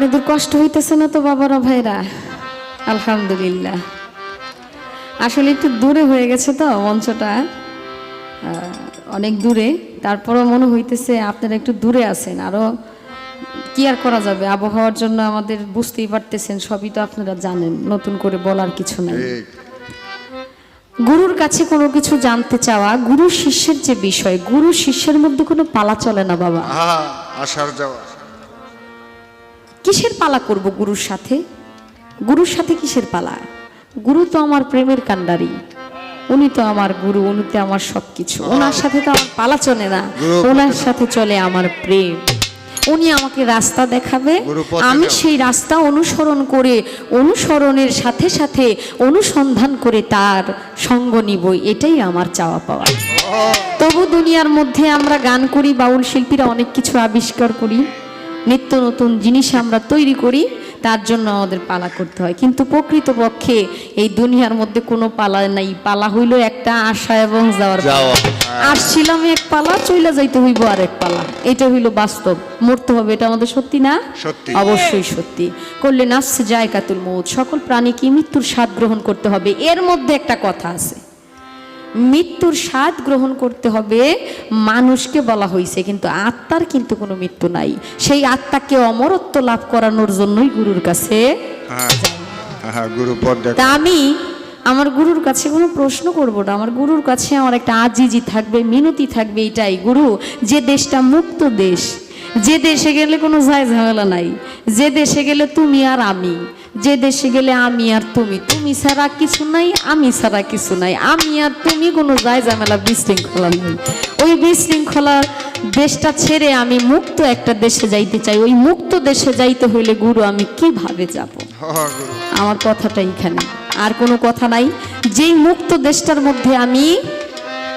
আপনাদের কষ্ট হইতেছে না তো বাবারা ভাইরা? আলহামদুলিল্লাহ। আসলে একটু দূরে হয়ে গেছে তো মঞ্চটা। অনেক দূরে। তারপরও মনে হইতেছে আপনারা একটু দূরে আছেন। আরও কি আর করা যাবে? আবহাওয়ার জন্য আমাদের বুঝতেই পারতেছেন সবই তো আপনারা জানেন। নতুন করে বলার কিছু নাই। গুরুর কাছে কোনো কিছু জানতে চাওয়া গুরু শিষ্যের যে বিষয় গুরু শিষ্যের মধ্যে কোনো পালা চলে না বাবা? আসার যাওয়া। কিসের পালা করব গুরুর সাথে? গুরুর সাথে কিসের পালা? গুরু তো আমার প্রেমের কাণ্ডারি। উনি তো আমার গুরু উনি তো আমার সবকিছু। ওনার সাথে তো আমার পালা চলে না। ওনার সাথে চলে আমার প্রেম। উনি আমাকে রাস্তা দেখাবে। আমি সেই রাস্তা অনুসরণ করে অনুসরণের সাথে সাথে অনুসন্ধান করে তার সঙ্গ নিব। এটাই আমার চাওয়া পাওয়া। তবু দুনিয়ার মধ্যে আমরা গান করি বাউল শিল্পীরা অনেক কিছু আবিষ্কার করি। নিত্য নতুন জিনিস আমরা তৈরি করি তার জন্য আমাদের পালা করতে হয়। কিন্তু প্রকৃতপক্ষে এই দুনিয়ার মধ্যে কোনো পালা নাই। পালা হইল একটা আশা এবং যাওয়ার। যাওয়া, আসছিলাম এক পালা চইলা যাইতে হইব আর এক পালা। এটা হইল বাস্তব। মরতে হবে এটা আমাদের সত্যি না। অবশ্যই সত্যি। করলে নাফস যায় কাতুল মৌত সকল প্রাণীকে মৃত্যুর স্বাদ গ্রহণ করতে হবে। এর মধ্যে একটা কথা আছে। মৃত্যুর স্বাদ গ্রহণ করতে হবে মানুষকে বলা হয়েছে কিন্তু আত্মার কিন্তু কোনো মৃত্যু নাই। সেই আত্মাকে অমরত্ব লাভ করানোর জন্যই গুরুর কাছে হ্যাঁ হ্যাঁ আমি আমার গুরুর কাছে কোনো প্রশ্ন করব না। আমার গুরুর কাছে আমার একটা আজিজি থাকবে মিনতি থাকবে এটাই গুরু যে দেশটা মুক্ত দেশ যে দেশে গেলে কোনো যায় ঝামেলা নাই যে দেশে গেলে তুমি আর আমি যে দেশে গেলে আমি আর তুমি তুমি ছাড়া কিছু নাই আমি ছাড়া কিছু নাই। আমি আর তুমি কোনো যায় ঝামেলা বিশৃঙ্খলা নেই। ওই বিশৃঙ্খলার দেশটা ছেড়ে আমি মুক্ত একটা দেশে যাইতে চাই। ওই মুক্ত দেশে যাইতে হইলে গুরু আমি কীভাবে যাব? আমার কথাটা এইখানে। আর কোনো কথা নাই। যেই মুক্ত দেশটার মধ্যে আমি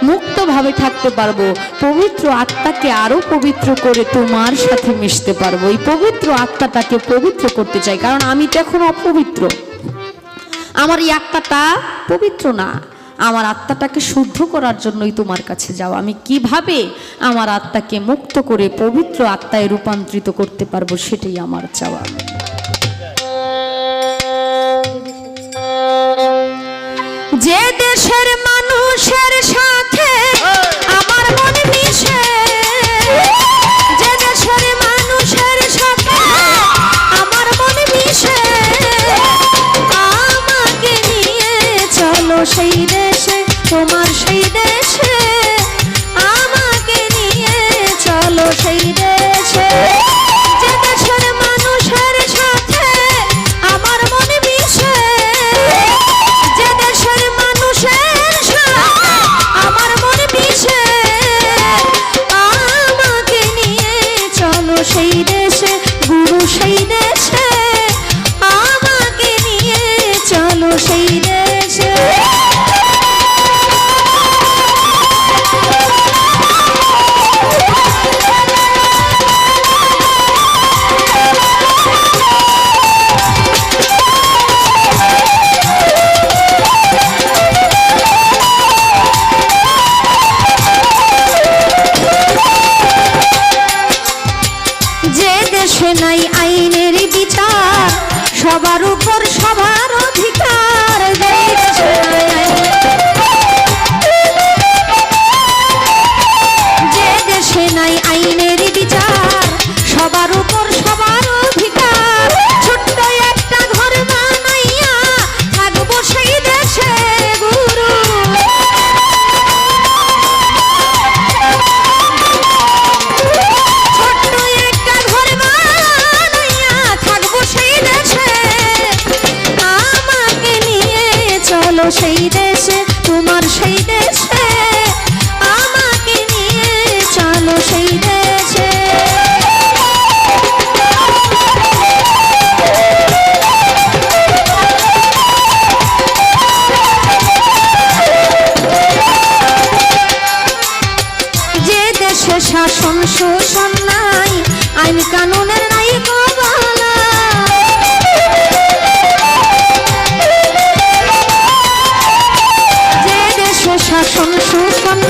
মুক্তভাবে থাকতে পারব। পবিত্র আত্মাকে আরও পবিত্র করে তোমার সাথে মিশতে পারব। এই পবিত্র আত্মাটাকে পবিত্র করতে চাই, কারণ আমি তো এখন অপবিত্র। আমার এই আত্মাটা পবিত্র না। আমার আত্মাটাকে শুদ্ধ করার জন্যই তোমার কাছে যাও আমি কীভাবে আমার আত্মাকে মুক্ত করে পবিত্র আত্মায় রূপান্তরিত করতে পারব সেটাই আমার চাওয়া। যে দেশের নাই সেই দেশে তোমার সেই শাসন